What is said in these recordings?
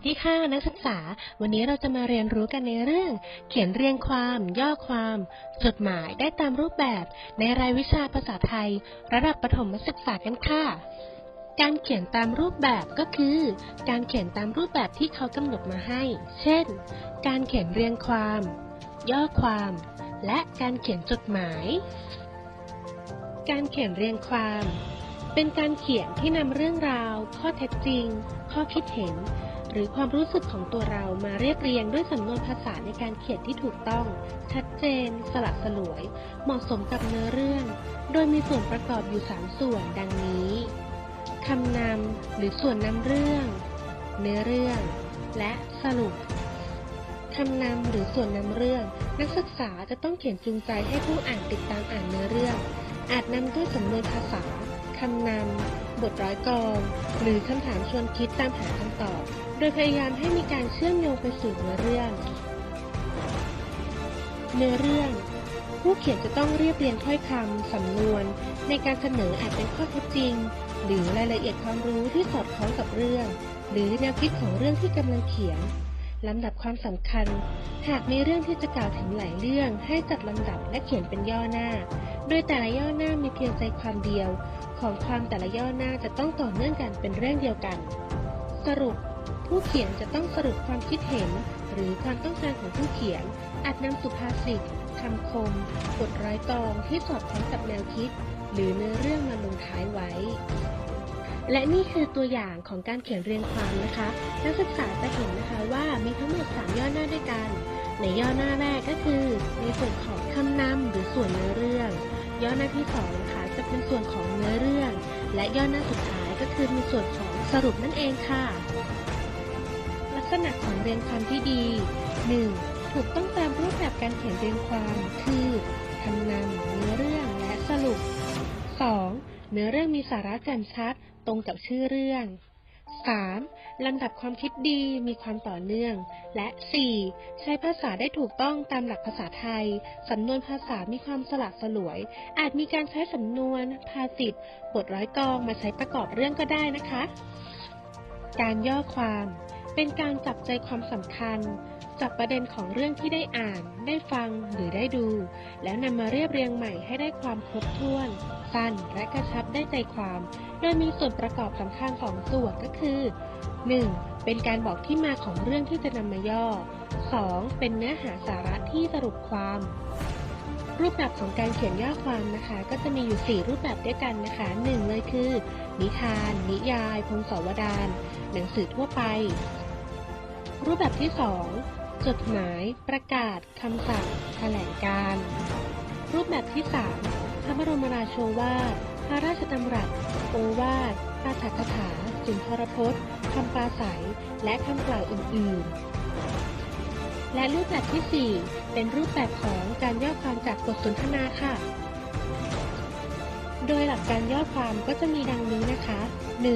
วัสดีค่ะนักศึกษา วันนี้เราจะมาเรียนรู้กันในเรื่อง เขียนเรียงความ ย่อความ จดหมายได้ตามรูปแบบ ในรายวิชาภาษาไทย ระดับประถมศึกษากันค่ะ การเขียนตามรูปแบบก็คือ การเขียนตามรูปแบบที่เขากำหนดมาให้ เช่น การเขียนเรียงความ ย่อความ และการเขียนจดหมาย การเขียนเรียงความเป็นการเขียนที่นำเรื่องราว ข้อเท็จจริง ข้อคิดเห็น รือความรู้สึกของตัวเรามาเรียบเรียงด้วยสำนวนภาษาในการเขียนที่ถูกต้อง ชัดเจน สลักสลวย เหมาะสมกับเนื้อเรื่อง โดยมีส่วนประกอบอยู่ 3 ส่วนดังนี้คำนำหรือส่วนนำเรื่อง เนื้อเรื่อง และสรุปคำนำหรือส่วนนำเรื่อง นักศึกษาจะต้องเขียนจูงใจให้ผู้อ่านติดตามอ่านเนื้อเรื่อง อาจนำด้วยสำนวนภาษา คำนำ บทร้อยกรองหรือคำถามชวนคิดตามหาคำตอบ โดยพยายามให้มีการเชื่อมโยงไปสู่เนื้อเรื่อง เนื้อเรื่อง ผู้เขียนจะต้องเรียบเรียงถ้อยคำสำนวน ในการเสนออาจเป็นข้อเท็จจริง หรือรายละเอียดความรู้ที่สอดคล้องกับเรื่อง หรือแนวคิดของเรื่องที่กำลังเขียน ลำดับความสำคัญ หากมีเรื่องที่จะกล่าวถึงหลายเรื่อง ให้จัดลำดับและเขียนเป็นย่อหน้า โดยแต่ละย่อหน้ามีเพียงใจความเดียว ของความแต่ละย่อหน้าจะต้องต่อเนื่องกันเป็นเรื่องเดียวกัน สรุป ผู้เขียนจะต้องสรุปความคิดเห็น หรือความต้องการของผู้เขียน อาจนำสุภาษิตคำคมบทร้อยกองที่สอดคล้องกับแนวคิด หรือเนื้อเรื่องมาลงท้ายไว้ และนี่คือตัวอย่างของการเขียนเรียงความนะคะ นักศึกษาจะเห็นนะคะว่ามีทั้งหมด 3 ย่อหน้าด้วยกัน ในย่อหน้าแรกก็คือ ในส่วนของคำนำหรือส่วนเนื้อเรื่อง ย่อหน้าที่2นะคะจะเป็นส่วนของเนื้อเรื่อง และย่อหน้าสุดท้ายก็คือในส่วนของสรุปนั่นเองค่ะ ลักษณะของเรียงความที่ดี 1. ถูกต้องตามรูปแบบการเขียนเรียงความคือคำนำ นื้อเรื่องมีสาระแจ่มชัดตรงกับชื่อเรื่อง 3. ลำดับความคิดดีมีความต่อเนื่อง และ 4. ใช้ภาษาได้ถูกต้องตามหลักภาษาไทย สำนวนภาษามีความสลักสลวย อาจมีการใช้สำนวน ภาษิตบทร้อยกรองมาใช้ประกอบเรื่องก็ได้นะคะ การย่อความ เป็นการจับใจความสำคัญ จับประเด็นของเรื่องที่ได้อ่าน ได้ฟังหรือได้ดู แล้วนำมาเรียบเรียงใหม่ให้ได้ความครบถ้วน สั้นและกระชับได้ใจความ โดยมีส่วนประกอบสำคัญสองส่วนก็คือ 1. เป็นการบอกที่มาของเรื่องที่จะนำมาย่อ 2. เป็นเนื้อหาสาระที่สรุปความ รูปแบบของการเขียนย่อความนะคะ ก็จะมีอยู่ 4 รูปแบบด้วยกันนะคะ 1 เลยคือ นิทาน นิยาย พงศาวดารหนังสือทั่วไป รูปแบบที่ 2 จดหมาย ประกาศคำสั่งแถลงการ์รูปแบบที่ 3 บรมราโชวาท พระราชดำรัส โอวาทปาฐกถา สุนทรพจน์คำปราศัย และคำกล่าวอื่น ๆ และรูปแบบที่ 4 เป็นรูปแบบของการย่อความจากบทสนทนาค่ะ โดยหลักการย่อความก็จะมีดังนี้นะคะ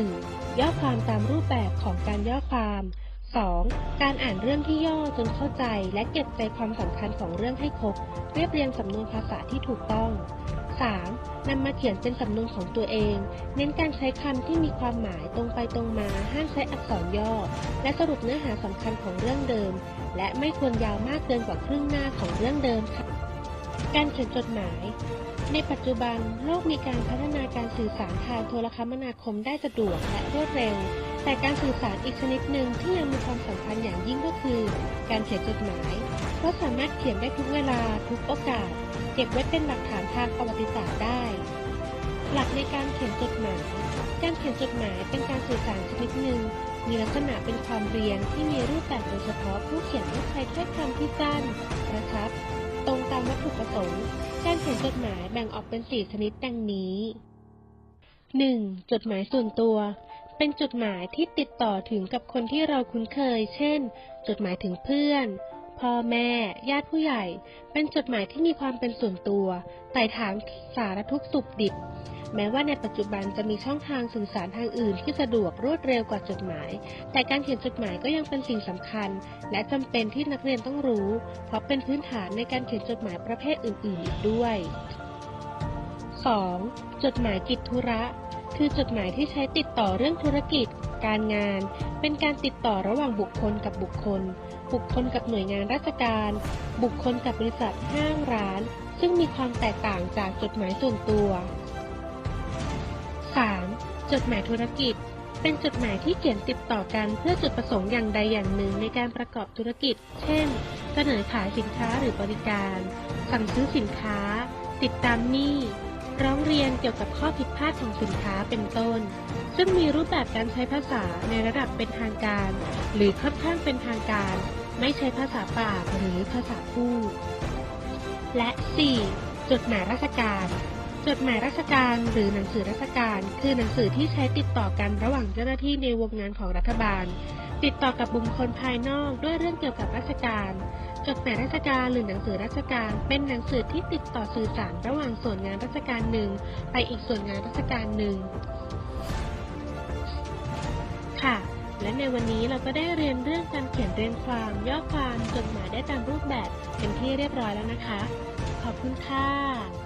1. ย่อความตามรูปแบบของการย่อความ 2. การอ่านเรื่องที่ย่อจนเข้าใจและเก็บใจความสำคัญของเรื่องให้ครบ เรียบเรียงสำนวนภาษาที่ถูกต้อง 3. นำมาเขียนเป็นสำนวนของตัวเอง เน้นการใช้คำที่มีความหมายตรงไปตรงมาห้ามใช้อักษรย่อ และสรุปเนื้อหาสำคัญของเรื่องเดิม และไม่ควรยาวมากเกินกว่าครึ่งหน้าของเรื่องเดิมค่ะ การเขียนจดหมาย ในปัจจุบันโลกมีการพัฒนาการสื่อสารทางโทรคมนาคมได้สะดวกและรวดเร็ว แต่การสื่อสารอีกชนิดหนึ่งที่ยังมีความสำคัญอย่างยิ่งก็คือ การเขียนจดหมาย เพราะสามารถเขียนได้ทุกเวลาทุกโอกาส เก็บไว้เป็นหลักฐานทางประวัติศาสตร์ได้ หลักในการเขียนจดหมาย การเขียนจดหมายเป็นการสื่อสารชนิดหนึ่ง มีลักษณะเป็นความเรียงที่มีรูปแบบโดยเฉพาะผู้เขียนต้องใช้ถ้อยคำที่สั้นกระชับ ตรงตามวัตถุประสงค์ การเขียนจดหมายแบ่งออกเป็น4ชนิดดังนี้ 1. จดหมายส่วนตัว เป็นจดหมายที่ติดต่อถึงกับคนที่เราคุ้นเคย เช่น จดหมายถึงเพื่อน พ่อแม่ ญาติผู้ใหญ่ เป็นจดหมายที่มีความเป็นส่วนตัว ไต่ถามสารทุกข์สุขดิบ แม้ว่าในปัจจุบันจะมีช่องทางสื่อสารทางอื่นที่สะดวกรวดเร็วกว่าจดหมาย แต่การเขียนจดหมายก็ยังเป็นสิ่งสำคัญ และจำเป็นที่นักเรียนต้องรู้ เพราะเป็นพื้นฐานในการเขียนจดหมายประเภทอื่นๆอีกด้วย 2. จดหมายกิจธุระ คือจดหมายที่ใช้ติดต่อเรื่องธุรกิจ การงาน เป็นการติดต่อระหว่างบุคคลกับบุคคล บุคคลกับหน่วยงานราชการ บุคคลกับบริษัทห้างร้าน ซึ่งมีความแตกต่างจากจดหมายส่วนตัว 3. จดหมายธุรกิจ เป็นจดหมายที่เขียนติดต่อกันเพื่อจุดประสงค์อย่างใดอย่างหนึ่งในการประกอบธุรกิจ เช่น เสนอขายสินค้าหรือบริการ สั่งซื้อสินค้า ติดตามหนี้ ร้องเรียนเกี่ยวกับข้อผิดพลาดของสินค้าเป็นต้น ซึ่งมีรูปแบบการใช้ภาษาในระดับเป็นทางการ หรือค่อนข้างเป็นทางการ ไม่ใช้ภาษาปากหรือภาษาพูด และ 4. จดหมายราชการ จดหมายราชการหรือหนังสือราชการ คือหนังสือที่ใช้ติดต่อกันระหว่างเจ้าหน้าที่ในวงงานของรัฐบาล ติดต่อกับบุคคลภายนอกด้วยเรื่องเกี่ยวกับราชการ จดหมายราชการหรือหนังสือราชการ เป็นหนังสือที่ติดต่อสื่อสารระหว่างส่วนงานราชการหนึ่ง ไปอีกส่วนงานราชการหนึ่ง ค่ะ และในวันนี้เราก็ได้เรียนเรื่องการเขียนเรียงความ ย่อความจดหมายได้ตามรูปแบบเป็นที่เรียบร้อยแล้วนะคะ ขอบคุณค่ะ